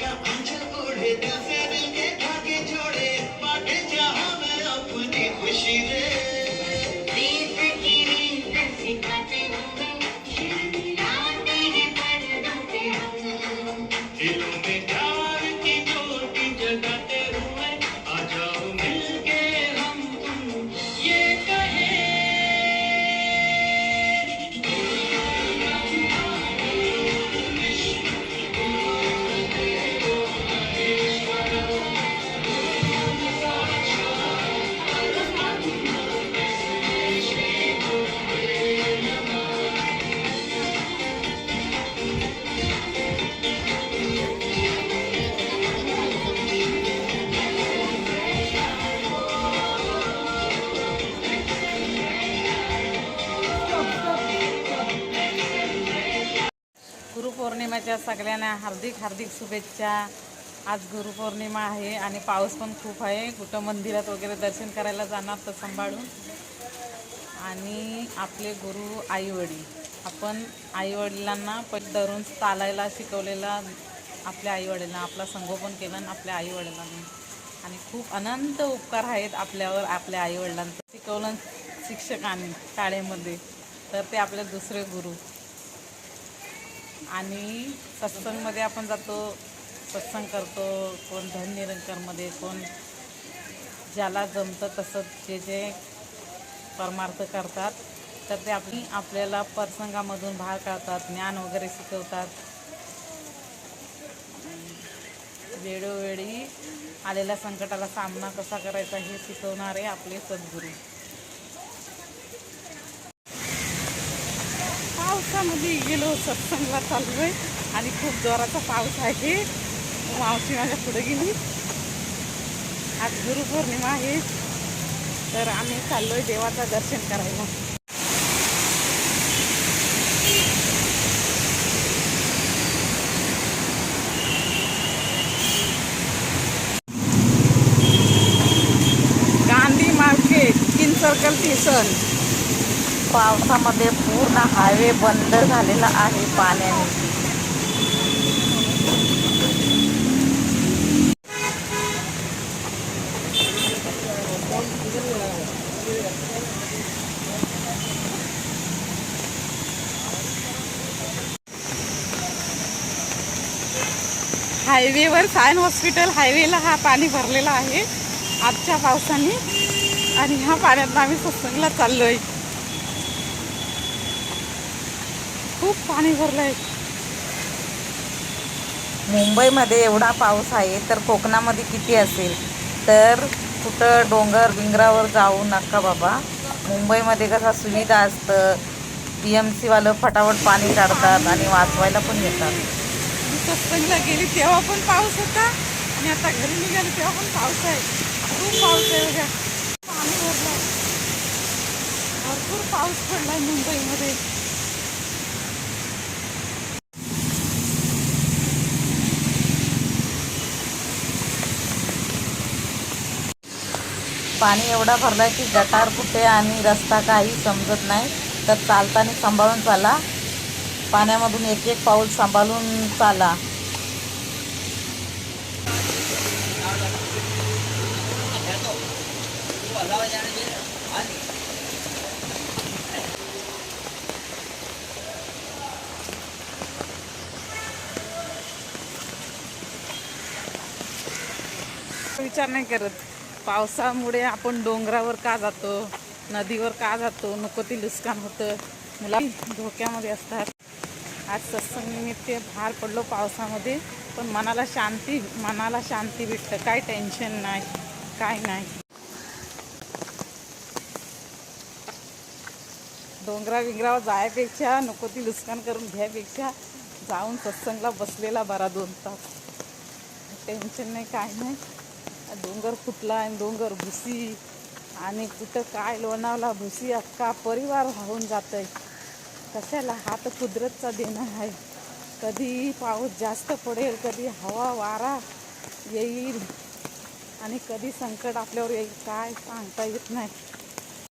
का आमच्या पुढे तसे पौर्णिमेच्या सगळ्यांना हार्दिक हार्दिक शुभेच्छा. आज गुरुपौर्णिमा आहे आणि पाऊस पण खूप आहे. कुठं मंदिरात वगैरे दर्शन करायला जाणार तर सांभाळून. आणि आपले गुरु आईवडील. आपण आईवडिलांना पट धरून चालायला शिकवलेला आपल्या आईवडिलांना आपला संगोपन केलं आणि आपल्या आईवडिलांनी. आणि खूप अनंत उपकार आहेत आपल्यावर आपल्या आईवडिलांचं. शिकवलं शिक्षकांनी शाळेमध्ये. तर ते आपले दुसरे गुरु. आणि सत्संगमध्ये आपण जातो सत्संग करतो कोण धननिरंकरमध्ये कोण ज्याला जमतं तसं जे जे परमार्थ करतात तर ते आपली आपल्याला प्रसंगामधून बाहेर काढतात ज्ञान वगैरे शिकवतात. वेळोवेळी आलेल्या संकटाला सामना कसा करायचा हे शिकवणारे आपले सद्गुरू. पावसामध्ये गेलो सत्संगला चाललो आहे आणि खूप जोराचा पाऊस आहे. मावशी माझ्या पुढे गेली. आज गुरुपौर्णिमा आहे. तर आम्ही चाललो आहे देवाचं दर्शन करायला. Gandhi market king circle station पावसामध्ये पूर्ण हायवे बंद झालेला आहे पाण्याने. हायवेवर सायन हॉस्पिटल हायवेला हा पाणी भरलेला आहे आजच्या पावसाने. आणि ह्या पाण्यात आम्ही सत्संगला आहे खूप पाणी भरलंय. मुंबईमध्ये एवढा पाऊस आहे तर कोकणामध्ये किती असेल? तर कुठं डोंगर बिंगरावर जाऊ नका बाबा. मुंबईमध्ये कसं सुविधा असतं बी एम सीवालं फटाफट पाणी काढतात आणि वाचवायला पण येतात. मी सत्संगला गेली तेव्हा पण पाऊस होता आणि आता घरी निघाली तेव्हा पण पाऊस आहे. खूप पाऊस आहे बघा. पाणी भरलंय. भरपूर पाऊस पडलाय मुंबईमध्ये. पाणी एवढा भरला की गटार कुठे आणि रस्ता काही समजत नाही. तर चालताना सांभाळून चाला. पाण्यामधून एक एक पाऊल सांभाळून चाला. विचार नाही करत. पावसामुळे आपण डोंगरावर का जातो नदीवर का जातो नको ती नुकसान होतं. मुला धोक्यामध्ये असतात. आज सत्संगनिमित्त बाहेर पडलो पावसामध्ये पण मनाला शांती मनाला शांती भेटतं. काय टेन्शन नाही काय नाही. डोंगरा बिंगरावर जायपेक्षा नको ती नुकसान करून घ्यायपेक्षा जाऊन सत्संगला बसलेला बरा दोन तास. टेन्शन नाही काय नाही. डोंगर फुटला आणि डोंगर भुसी आणि कुठं काय लोणावला भुसी अख्खा परिवार वाहून जात आहे कशाला हात कुदरतचा देणं आहे? कधी पाऊस जास्त पडेल कधी हवा वारा येईल आणि कधी संकट आपल्यावर येईल काय सांगता येत नाही.